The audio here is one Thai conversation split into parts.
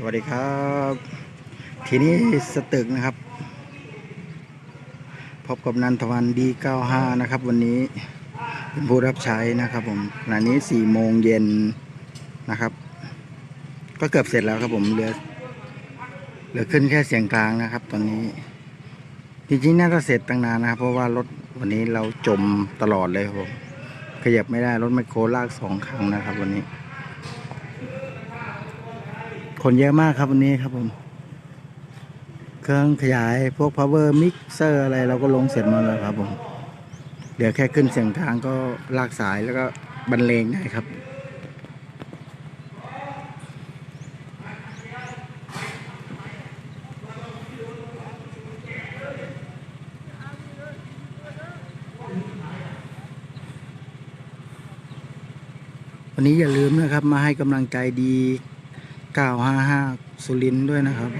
สวัสดีครับ ทีนี้สตึกนะครับ พบกับนันทวันดี95นะครับ วันนี้เป็นผู้รับใช้นะครับผมขณะนี้4โมงเย็นนะครับ ก็เกือบเสร็จแล้วครับผมเหลือเหลือขึ้นแค่เสียงกลางนะครับ ตอนนี้ จริงๆน่าจะเสร็จตั้งนานนะครับ เพราะว่ารถวันนี้เราจมตลอดเลยครับผมขยับไม่ได้รถไมโครลากสองครั้งนะครับ วันนี้ คนเยอะมากครับวันนี้ครับผม เครื่องขยายพวก power mixer อะไรเราก็ลงเสร็จหมดแล้วครับผม เดี๋ยวแค่ขึ้นเสียงกลางก็ลากสายแล้วก็บรรเลงได้ครับวันนี้อย่าลืมนะครับมาให้กำลังใจดี 955สุรินด้วยนะครับ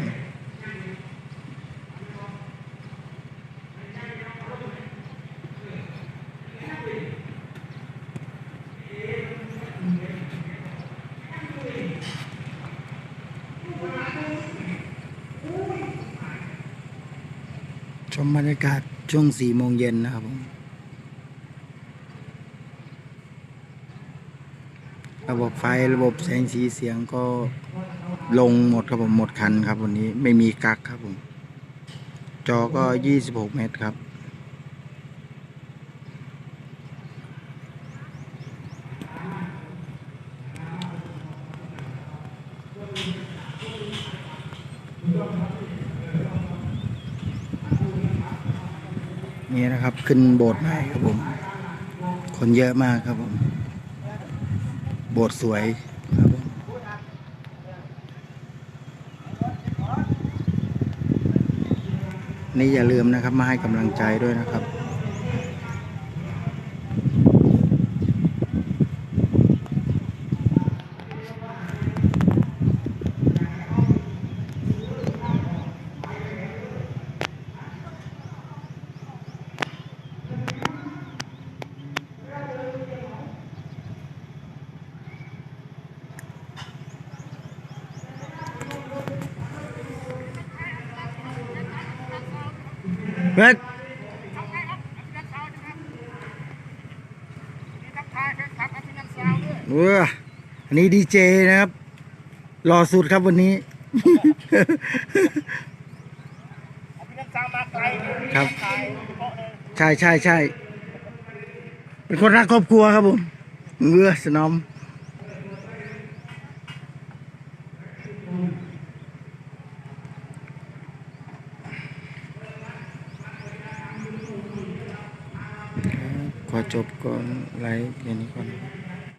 ชมบรรยากาศช่วง4โมงเย็นนะครับผม ระบบไฟระบบแสงสีเสียงก็ลงหมดครับผมหมดคันครับ วันนี้ไม่มีกักครับผม จอก็ 26 เมตรครับ นี่นะครับขึ้นโบสถ์ใหม่ครับผม คนเยอะมากครับผม โบสถ์สวยครับนี่อย่าลืมนะครับมาให้กำลังใจด้วยนะครับ เฮ้ยเอออันนี้ดีเจนะครับรอสุดครับวันนี้ ครับ ใช่ใช่ใช่ เป็นคนรักครอบครัวครับผมเงือสนอม ขอจบก็ไลฟ์แค่นี้ก่อน